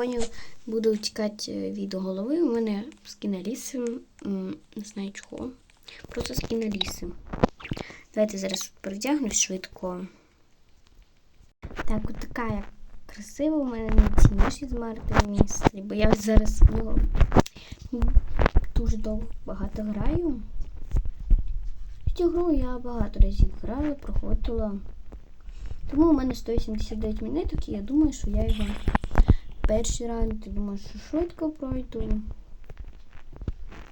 Поняв, буду втікати від голови. У мене скін Аліси. Не знаю чого. Просто скін Аліси. Давайте зараз передягнусь швидко. Так, от така я красива у мене найцінніший з Марти містрі, бо я зараз в нього дуже довго багато граю. Цю гру я багато разів грала, проходила. Тому у мене 189 монеток, і я думаю, що я його перший раунд, я думаю, що швидко пройду.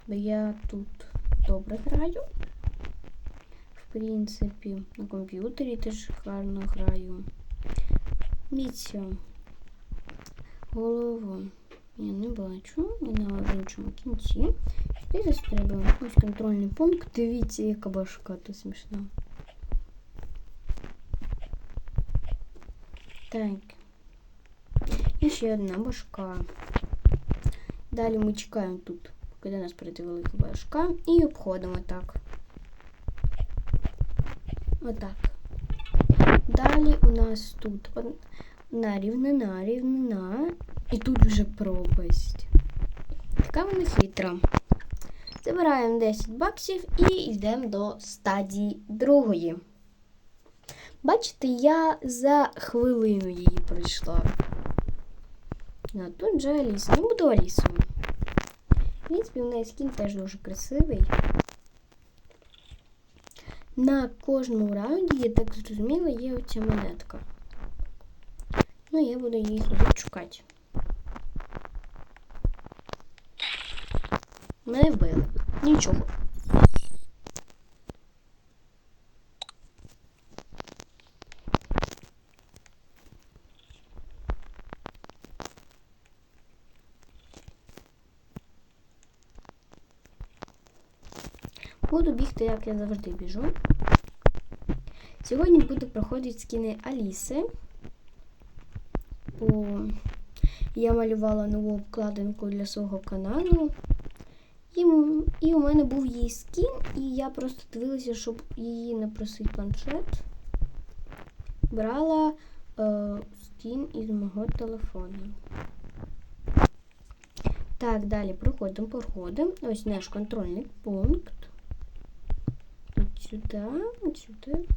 Бо я тут добре граю. В принципі, на комп'ютері теж гарно граю. Міця. Голову я не бачу. Вона в іншому кінці. Зараз треба ось контрольний пункт. Дивіться, яка башка тут смішна. Так. І ще одна башка. Далі ми чекаємо тут, поки до нас прийде велика башка, і обходимо так. Отак. Далі у нас тут одна рівнина, рівнина, і тут вже пропасть. Така вона хитра. Забираємо 10 баксів і йдемо до стадії другої. Бачите, я за хвилину її пройшла. А тут же Аліса. Не буду Алісу. В принципі, у неї скін теж дуже красивий. На кожному раунді, я так зрозуміла, є оця монетка. Ну, я буду її тут шукати. Мене вбили. Нічого. Буду бігти, як я завжди біжу. Сьогодні буду проходити скіни Аліси. Бо я малювала нову обкладинку для свого каналу. І, і у мене був її скін, і я просто дивилася, щоб її не просить планшет. Брала е, скін із мого телефону. Так, далі проходимо, проходимо. Ось наш контрольний пункт. От сюди, от сюди.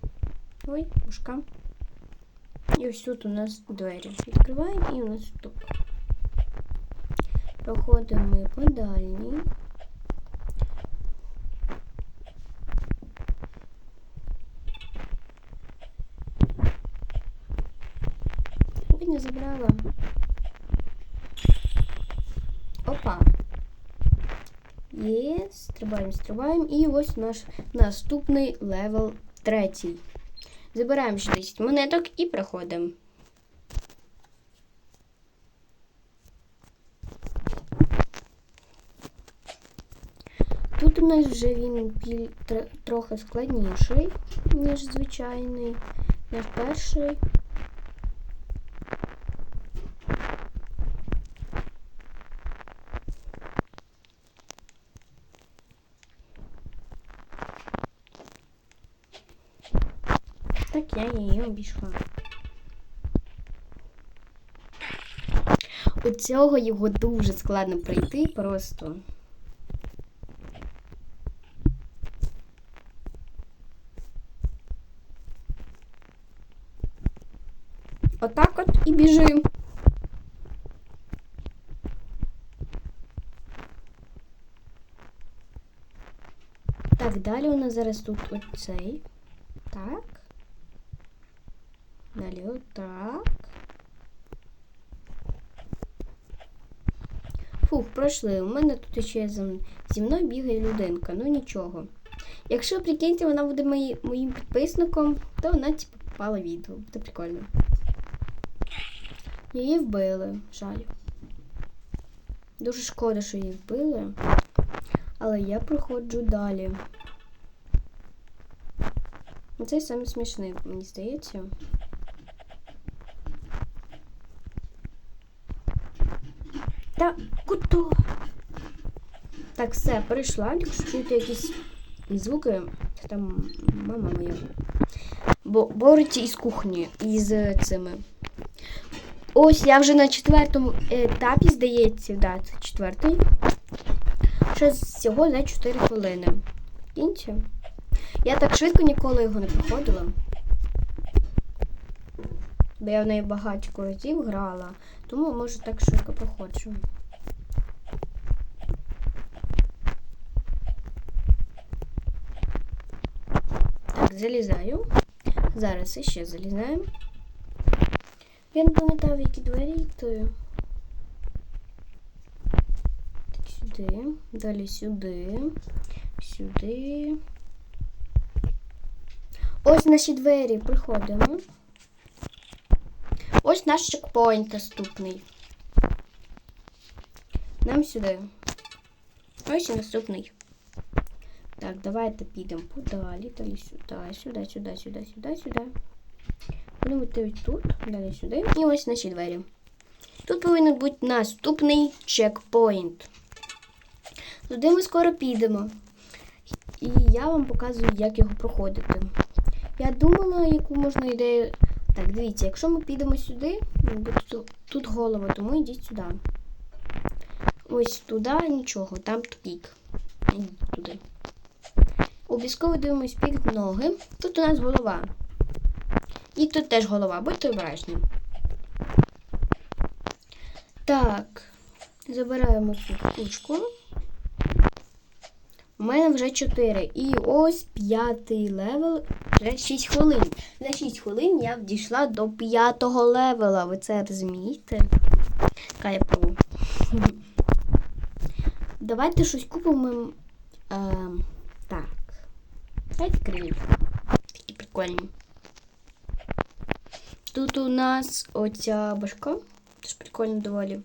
Ой, пушка. І ось тут у нас двері. Відкриваємо і у нас стоп. Проходимо ми по дальній. Стрибаємо, стрибаємо. І ось наш наступний левел третій. Забираємо ще 10 монеток і проходимо. Тут у нас вже він трохи складніший, ніж звичайний, наш перший. Я її обійшла. У цього його дуже складно пройти просто. Отак от і біжим. Так, далі у нас зараз тут оцей. Так. Далі отак. Фух, пройшли. У мене тут ще зі мною бігає людинка, ну нічого. Якщо прикиньте, вона буде мої, моїм підписником, то вона типу попала відео. Це прикольно. Її вбили, жаль. Дуже шкода, що її вбили. Але я проходжу далі. Це саме смішне, мені здається. Та куди? Так, все, перейшла. Якщо чуєте якісь звуки, там мама моя. Бо бореться із кухні, із цими. Ось я вже на четвертому етапі, здається, да, це четвертий. Ще всього за 4 хвилини. Кінче. Я так швидко ніколи його не проходила. Бо я в неї багатько разів грала, тому може так швидко проходжу. Так, залізаю. Зараз іще залізаємо. Я не пам'ятаю, які двері йти. Так, сюди. Далі сюди. Сюди. Ось наші двері. Приходимо. Ось наш чекпоінт наступний. Нам сюди. Ось і наступний. Так, давайте підемо подалі. Далі сюди, сюди, сюди, сюди, сюди, сюди. Будемо йти тут, далі сюди. І ось наші двері. Тут повинен бути наступний чекпоінт. Туди ми скоро підемо. І я вам показую, як його проходити. Я думала, яку можна ідею. Так, дивіться, якщо ми підемо сюди, буде тут, голова, тому йдіть сюди. Ось туди нічого, там тупік. Йдіть туди. Обов'язково дивимось під ноги. Тут у нас голова. І тут теж голова, будьте обережні. Так, забираємо цю штучку. У мене вже 4. І ось п'ятий левел. Вже 6 хвилин. За 6 хвилин я дійшла до п'ятого левела. Ви це розумієте? Яка. Давайте щось купимо. Ем, так. Давайте криль. Такі прикольні. Тут у нас оця башка. Теж прикольно доволі.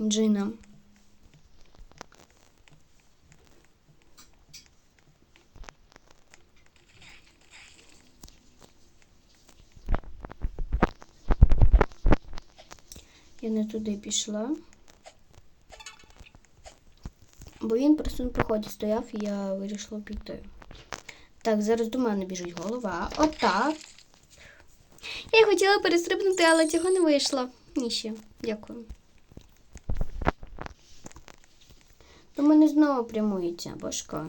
Джина. Не туди пішла. Бо він просто на проході стояв і я вирішила піти. Так, зараз до мене біжить голова. Отак. Я хотіла перестрибнути, але цього не вийшло. Ні. Дякую. До мене знову прямується башка.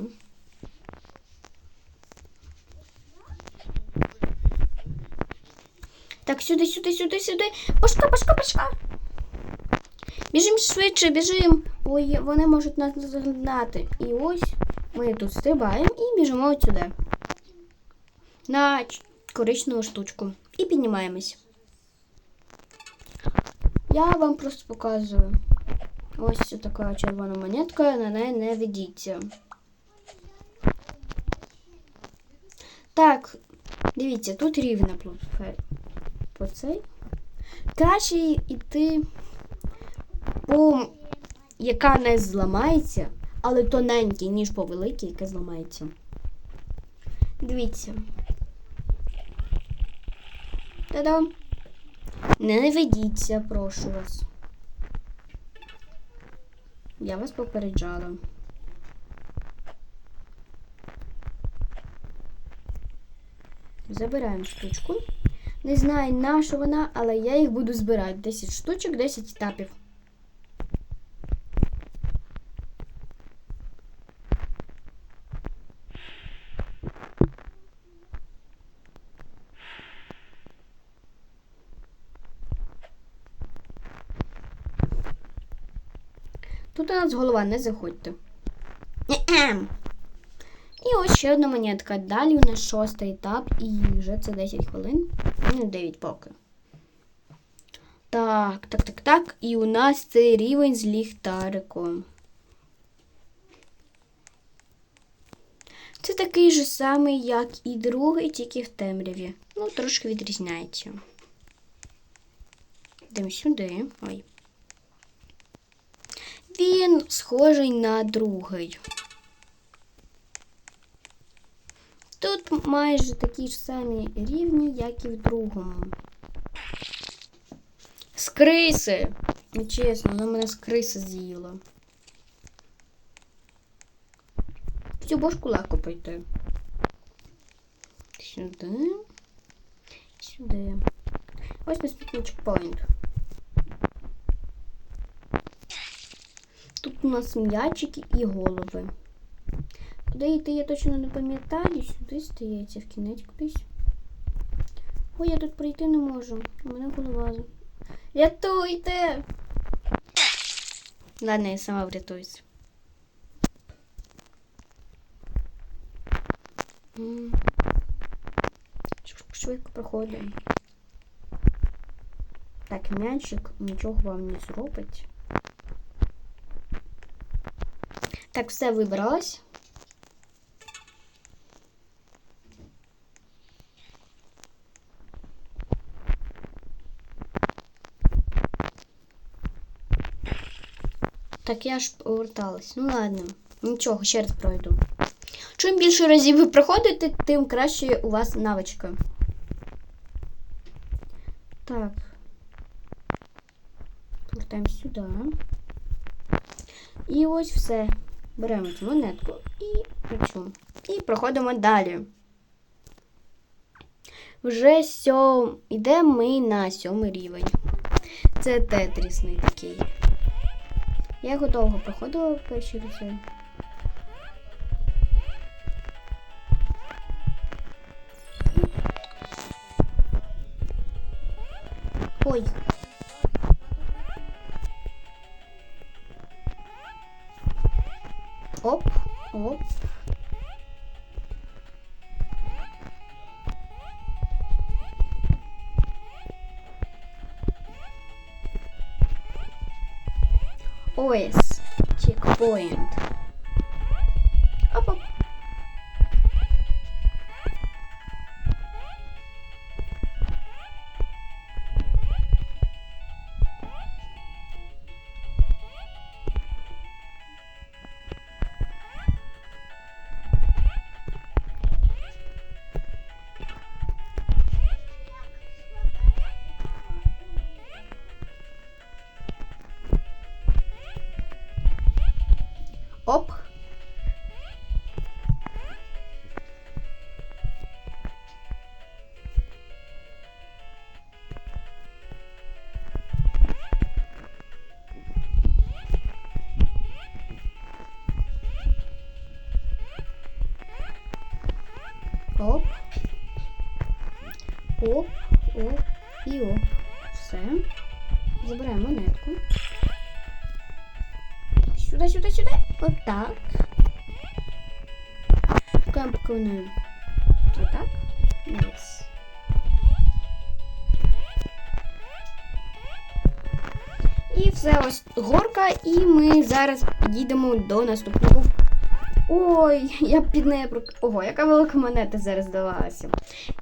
Так, сюди, сюди, сюди, сюди. Башка, башка, башка. Біжим швидше, біжим. Ой, вони можуть нас загнати. І ось ми тут стрибаємо і біжимо от сюди. На коричневу штучку. І піднімаємось. Я вам просто показую. Ось така червона монетка, на неї не ведіться. Так, дивіться, тут рівна по цей. Краще йти по яка не зламається, але тоненький, ніж по великій, яка зламається. Дивіться. Та-дам! Не ведіться, прошу вас. Я вас попереджала. Забираємо штучку. Не знаю, на що вона, але я їх буду збирати. 10 штучок, 10 етапів. Тут у нас голова, не заходьте. І ось ще одна монетка. Далі у нас шостий етап, і вже це 10 хвилин. Ну, 9 поки. Так, так, так, так. І у нас це рівень з ліхтариком. Це такий же самий, як і другий, тільки в темряві. Ну, трошки відрізняється. Йдемо сюди. Ой. Він схожий на другий. Тут майже такі ж самі рівні, як і в другому. З криси. Ну, чесно, вона мене з криси з'їла. Цю бошку легко пройти. Сюди. Сюди. Ось наступний чекпоінт. Тут у нас м'ячики і голови. Куди йти, я точно не пам'ятаю. Сюди стається в кінець кудись. Ой, я тут пройти не можу. У мене голова. Рятуйте! Ладно, я сама. Швидко- Швидко проходимо. Так, м'ячик нічого вам не зробить. Так, все вибралось. Так, я ж поверталась. Ну ладно, нічого, ще раз пройду. Чим більше разів ви проходите, тим краще у вас навичка. Так. Повертаємо сюди. І ось все. Беремо цю монетку і цю. І проходимо далі. Вже сьом. Йдемо ми на сьомий рівень. Це тетрісний такий. Я його довго проходила в перші рази. Ой. Оп, оп. ОС. Чекпоінт. Оп. Отак. Шукаємо виконуємо. Отак. Yes. І все, ось горка, і ми зараз підійдемо до наступного. Ой, я під нею прок... Ого, яка велика монета зараз здавалася.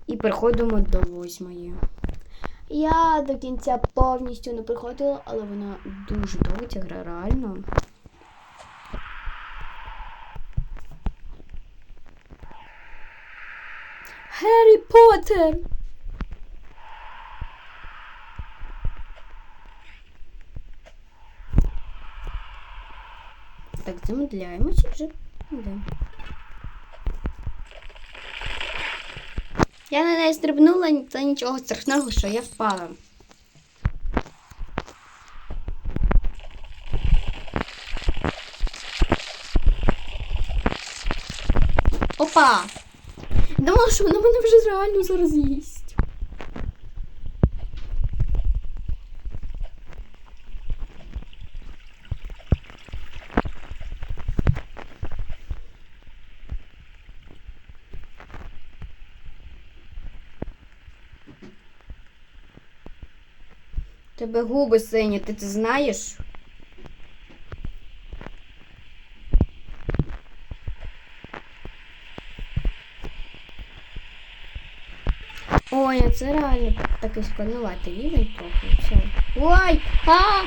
І переходимо до восьмої. Я до кінця повністю не приходила, але вона дуже довго гра реально. Поттер! Так, замедляємося вже. Да. Я на неї стрибнула, це нічого страшного, що я впала. Що вона мене вже реально зараз їсть. Тебе губи сині, ти це знаєш? Ой, а це реально такий складноватий рівень трохи. Все. Ой! А!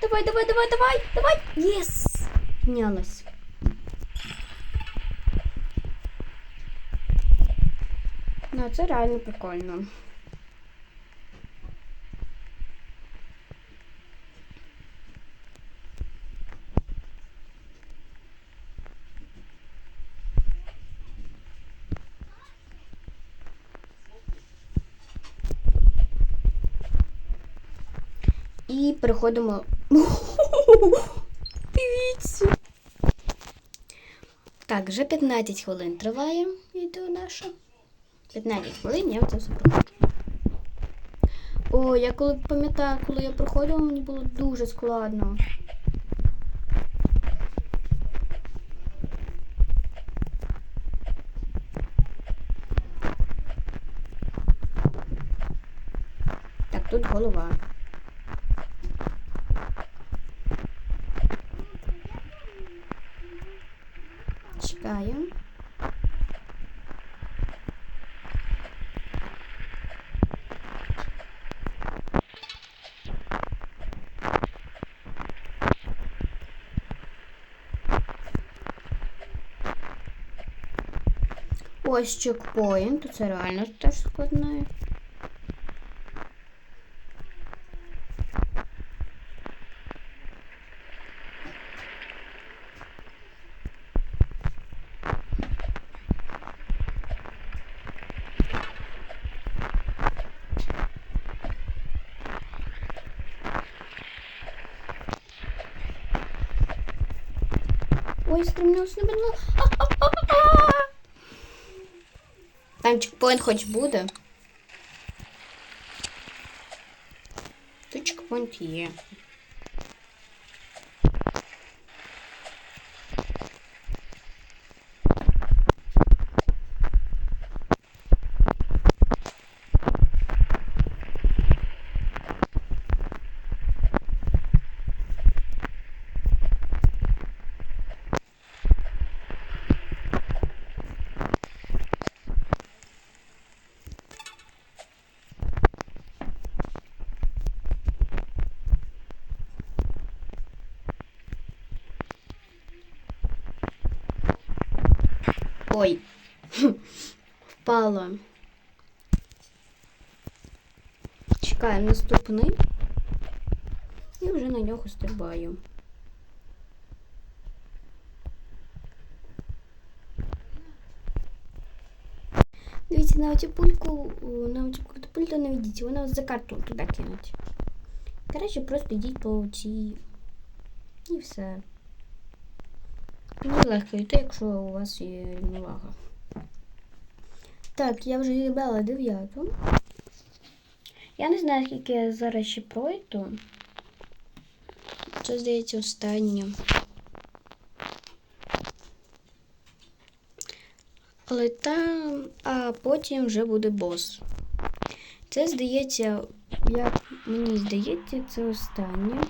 Давай, давай, давай, давай, давай! Єс! Піднялась. А це реально прикольно. І переходимо. Дивіться. Так, вже 15 хвилин триває відео наше. 15 хвилин я це все проходжу. О, я коли пам'ятаю, коли я проходила, мені було дуже складно. Так, тут голова. Ось чекпоінт, це реально теж складне. Ой, стрімнувся на бедло. Там чекпоінт хоч буде. Тут чекпоінт є. Ой. Впала. Чекаю наступний. І вже на нього стрибаю. Дивіться, на оцю пульку, на оцю катапульту не ведіть, вона за карту туди кинуть. Коротше, просто йдіть по цій. І все. Мені легко йти, якщо у вас є рівновага. Так, я вже зібрала дев'яту. Я не знаю, скільки я зараз ще пройду. Це, здається, останнє. Але там, а потім вже буде бос. Це здається, як мені здається, це останнє.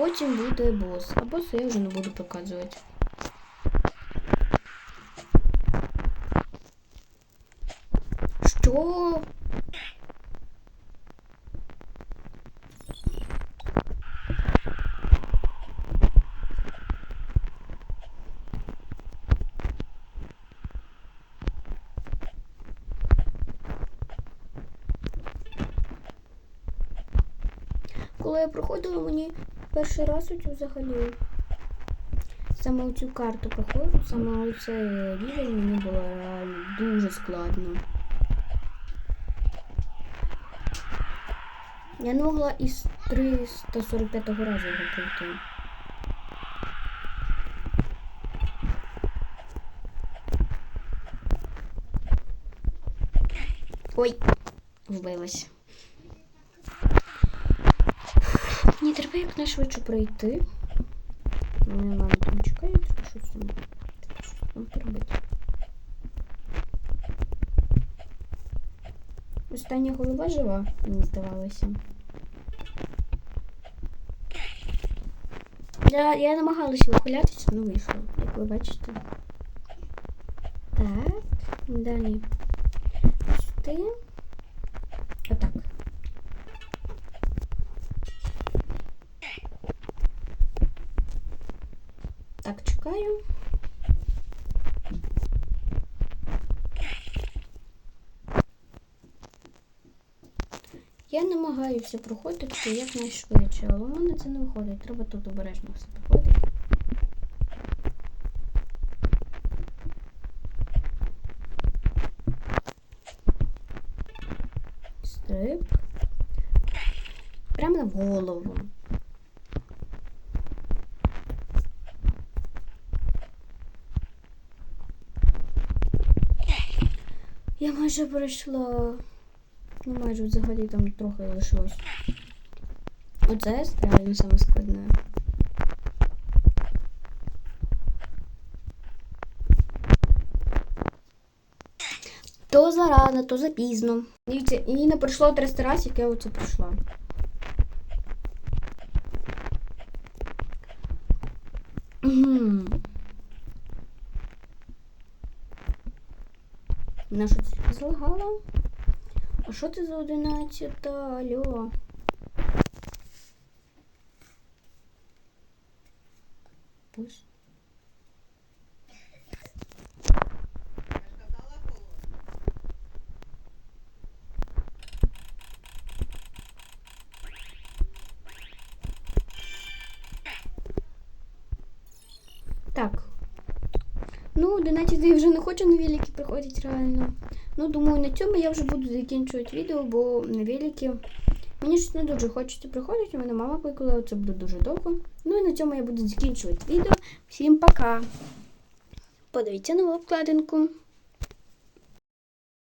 Потім буде бос. А боса я вже не буду показувати. Що? Коли я проходила, мені перший раз оцю взагалі саме цю карту проходжу, саме оце рівень мені було реально дуже складно. Я не могла із 345 разу його пройти. Ой, вбилась. Мені треба якнайшвидше пройти. Мене мама там чекає, треба щось там. Щось там поробити. Остання голова жива, мені здавалося. Я, я намагалася ухилятися, але вийшло, як ви бачите. Так, далі. Сюди. Отак. Так, чекаю. Я намагаюся проходити якнайшвидше, але у мене це не виходить. Треба тут обережно все проходити. Стрип. Прямо в голову. Я майже пройшла. Ну, майже взагалі там трохи лишилось. Оце реально саме складне. То зарано, то запізно. Дивіться, і не пройшло 300 разів, як я оце пройшла. А що ти за одинадцята? Алло? Пусть. Так. Ну, 11 вже не хочу на великі приходять реально. Ну, думаю, на цьому я вже буду закінчувати відео, бо на великі мені щось не дуже хочеться приходити. У мене мама викликала, це буде дуже довго. Ну і на цьому я буду закінчувати відео. Всім пока! Подивіться нову обкладинку.